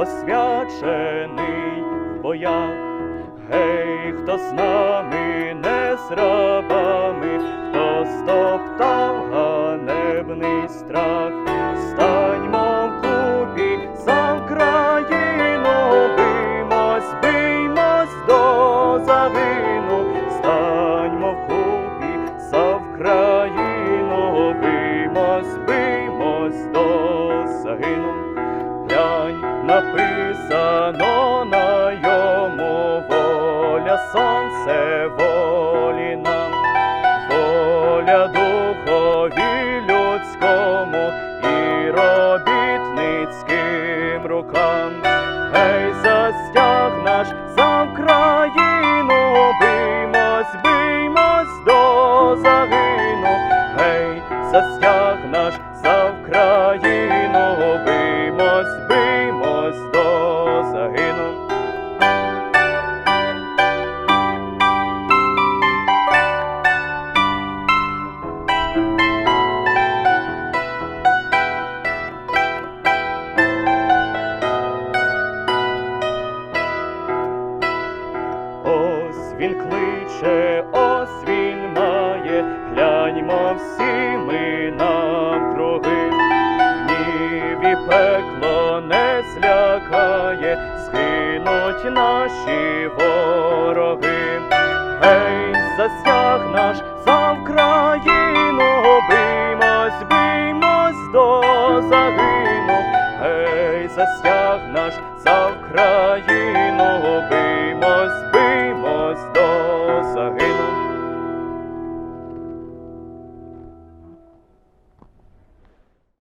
освячений в боях, гей, хто з нами не з рабами, хто стоптав ганебний страх, станьмо в купі за Україну, бимось, биймось до загину, станьмо в купі за Україну, бимось, бимось до загину. Написано на йому воля, сонце волі нам, воля духові людському і робітницьким рукам. Гей, застяг наш за Україну, биймось, биймось до загину. Гей, застяг наш він кличе, ось має, гляньмо всі ми навкруги. Гнів і пекло не злякає, скинуть наші вороги. Гей, засяг наш за Україну, биймось, биймось до загину. Гей, засяг наш за Україну, биймось, биймось до загину.